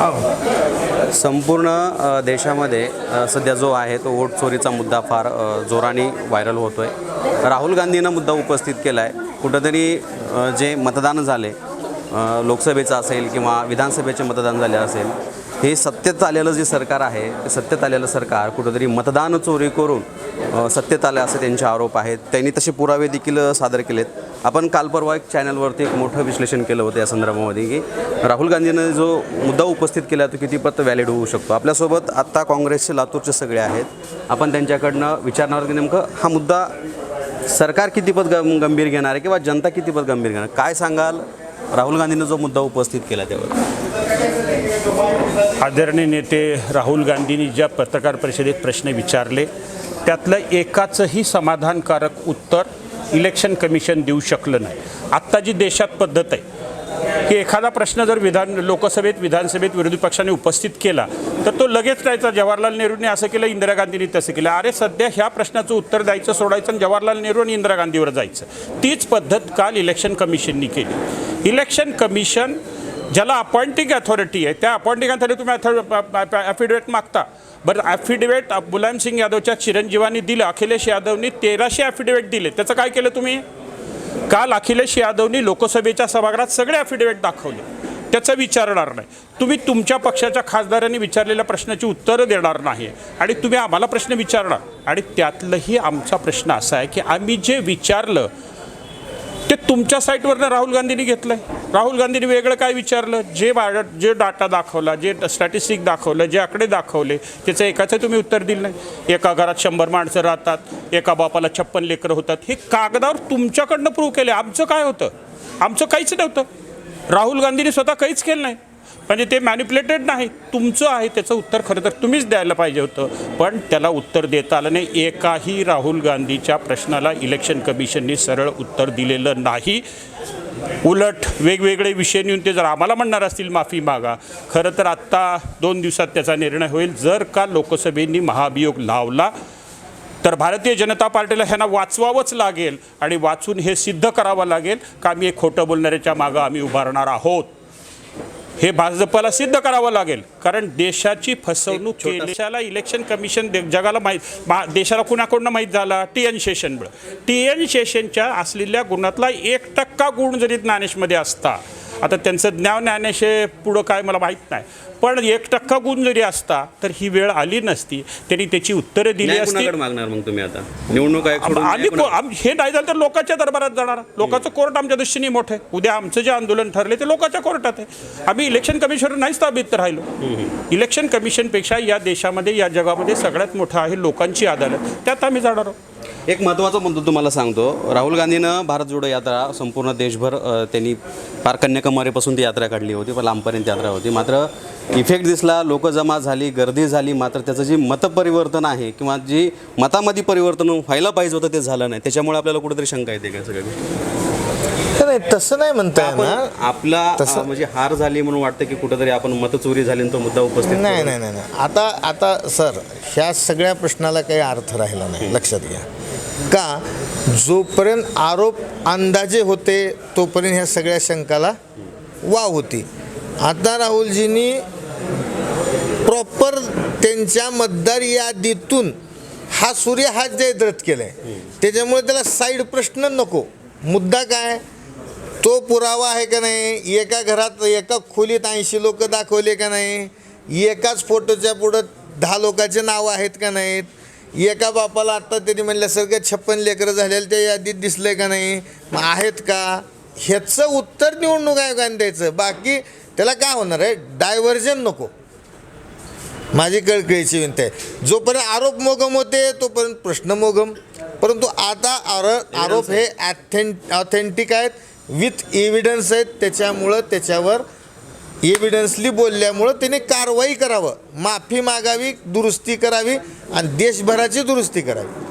हो. संपूर्ण देशामध्ये सध्या जो आहे तो वोट चोरीचा मुद्दा फार जोराने व्हायरल होतो आहे राहुल गांधीनं मुद्दा उपस्थित केला आहे कुठंतरी जे मतदान झाले लोकसभेचं असेल किंवा विधानसभेचे मतदान झाले असेल हे सत्तेत आलेलं जे सरकार आहे ते सत्तेत आलेलं सरकार कुठंतरी मतदान चोरी करून सत्तेत आलं असे त्यांचे आरोप आहेत. त्यांनी तसे पुरावे देखील सादर केलेत. आपण काल परवा एक चॅनलवरती एक मोठं विश्लेषण केलं होतं या संदर्भामध्ये की राहुल गांधीनं जो मुद्दा उपस्थित केला तो कितीपत व्हॅलिड होऊ शकतो. आपल्यासोबत आत्ता काँग्रेसचे लातूरचे सगळे आहेत. आपण त्यांच्याकडनं विचारणार की नेमकं हा मुद्दा सरकार कितीपत गं गंभीर घेणार आहे किंवा जनता कितीपत गंभीर घेणार? काय सांगाल? राहुल गांधीनं जो मुद्दा उपस्थित केला त्यावर. आदरणीय नेते राहुल गांधींनी ज्या पत्रकार परिषदेत प्रश्न विचारले त्यातलं एकाचंही समाधानकारक उत्तर इलेक्शन कमिशन देऊ शकलं नाही. आत्ता जी देशात पद्धत आहे की एखादा प्रश्न जर विधान लोकसभेत विधानसभेत विरोधी पक्षाने उपस्थित केला तर तो लगेच द्यायचा. जवाहरलाल नेहरूंनी असं केलं इंदिरा गांधींनी तसं केलं. अरे सध्या ह्या प्रश्नाचं उत्तर द्यायचं सोडायचं आणि जवाहरलाल नेहरू आणि इंदिरा गांधीवर जायचं. तीच पद्धत काल इलेक्शन कमिशननी केली. इलेक्शन कमिशन ज्याला अपॉइंटिंग अथॉरिटी आहे त्या अपॉइंटिंग अथॉरिटी तुम्ही ॲफिडेविट मागता. बरं ॲफिडेविट मुलायम सिंग यादवच्या चिरंजीवांनी दिलं अखिलेश यादवनी तेराशे ॲफिडेविट दिले. त्याचं काय केलं तुम्ही? काल अखिलेश यादवनी लोकसभेच्या सभागृहात सगळे ॲफिडेविट दाखवले. त्याचं विचारणार नाही. तुम्ही तुमच्या पक्षाच्या खासदारांनी विचारलेल्या प्रश्नाची उत्तरं देणार नाही. आणि तुम्ही आम्हाला प्रश्न विचारणार. आणि त्यातलंही आमचा प्रश्न असा आहे की आम्ही जे विचारलं ते तुमच्या साईटवरनं राहुल गांधींनी घेतलं आहे राहुल गांधींनी वेगळं काय विचारलं? जे बा जे डाटा दाखवला जे स्टॅटिस्टिक दाखवलं जे आकडे दाखवले त्याचं एकाचं तुम्ही उत्तर दिलं नाही. एका घरात शंभर माणसं राहतात एका बापाला छप्पन लेकरं होतात. हे कागदावर तुमच्याकडनं प्रूव्ह केले आमचं काय होतं? आमचं काहीच नव्हतं. राहुल गांधींनी स्वतः काहीच केलं नाही. म्हणजे ते मॅन्युप्युलेटेड नाही. तुमचं आहे त्याचं उत्तर खरं तर तुम्हीच द्यायला पाहिजे होतं. पण त्याला उत्तर देता आलं नाही. एकाही राहुल गांधीच्या प्रश्नाला इलेक्शन कमिशननी सरळ उत्तर दिलेलं नाही. उलट वेगवेगळे विषय नेऊन ते जर आम्हाला म्हणणार असतील माफी मागा. खरं तर आत्ता दोन दिवसात त्याचा निर्णय होईल. जर का लोकसभेने महाभियोग लावला तर भारतीय जनता पार्टीला ह्यांना वाचवावंच लागेल आणि वाचून हे सिद्ध करावं लागेल का आम्ही एक खोटं बोलणाऱ्याच्या मागं आम्ही उभारणार आहोत? हे भाजपला सिद्ध करावं लागेल कारण देशाची फसवणूक. देशाला इलेक्शन कमिशन दे- जगाला माहीत देशाला कुणाकडनं माहीत झाला टी एन शेषनमुळं टी एन शेषनच्या असलेल्या गुणातला एक टक्का गुण जरी ज्ञानेशमध्ये असता आता त्यांचं ज्ञान ज्ञानेश पुढं काय मला माहीत नाही. पण एक टक्का गुण जरी असता तर ही वेळ आली नसती. त्यांनी त्याची उत्तरं दिली असती. मागणार मग तुम्ही आता? निवडणूक आम्ही? आम- हे नाही झालं तर लोकांच्या दरबारात जाणार. लोकांचं कोर्ट आमच्या दृष्टीने मोठं आहे. उद्या आमचं जे आंदोलन ठरले ते लोकांच्या कोर्टात आहे. आम्ही इलेक्शन कमिशनर नाहीच ताब्यात राहिलो. इलेक्शन कमिशनपेक्षा या देशामध्ये या जगामध्ये सगळ्यात मोठं आहे लोकांची अदालत. त्यात आम्ही जाणार आहोत. एक महत्त्वाचा मुद्दा तुम्हाला सांगतो. राहुल गांधीनं भारत जोडो यात्रा संपूर्ण देशभर त्यांनी पार कन्याकुमारीपासून ती यात्रा काढली होती पण लांबपर्यंत यात्रा होती. मात्र इफेक्ट दिसला लोक जमा झाली गर्दी झाली मात्र त्याचं जे मतपरिवर्तन आहे किंवा जी मतामध्ये परिवर्तन व्हायला पाहिजे होतं ते झालं नाही. त्याच्यामुळे आपल्याला कुठेतरी शंका येते का सगळ्या गोष्टी? नाही तसं नाही म्हणता येणार आपला तसं- म्हणजे हार झाली म्हणून वाटतं की कुठेतरी आपण मतचोरी झाली आणि तो मुद्दा उपस्थित नाही. नाही नाही नाही. आता आता सर ह्या सगळ्या प्रश्नाला काही अर्थ राहिला नाही. लक्षात घ्या. का? जोपर्यंत आरोप अंदाजे होते तोपर्यंत ह्या सगळ्या शंकाला वाव होती. आता राहुलजींनी प्रॉपर त्यांच्या मतदार यादीतून हा सूर्य हा जयद्रथ केलाय. त्याच्यामुळे त्याला साईड प्रश्न नको. मुद्दा काय? तो पुरावा आहे का नाही? एका घरात एका खोलीत ऐंशी लोक दाखवले का नाही? एकाच फोटोच्या पुढं दहा लोकांचे नावं आहेत का नाहीत? एका बापाला आत्ता त्यांनी म्हणल्यासारखं छप्पन लेकरं झालेलं त्या यादीत दिसलंय का नाही? मग आहेत का? ह्याचं उत्तर निवडणूक आयोगाने द्यायचं. बाकी त्याला काय होणार आहे? डायव्हर्जन नको. माझी कळकळीची विनंती आहे. जोपर्यंत आरोप मोगम होते तोपर्यंत प्रश्न मोगम परंतु आता आर आरोप हे ॲथेंट ऑथेंटिक आहेत. विथ एव्हिडन्स आहेत त्याच्यामुळं त्याच्यावर एव्हिडन्सली बोलल्यामुळं त्याने कारवाई करावं. माफी मागावी दुरुस्ती करावी आणि देशभराची दुरुस्ती करावी.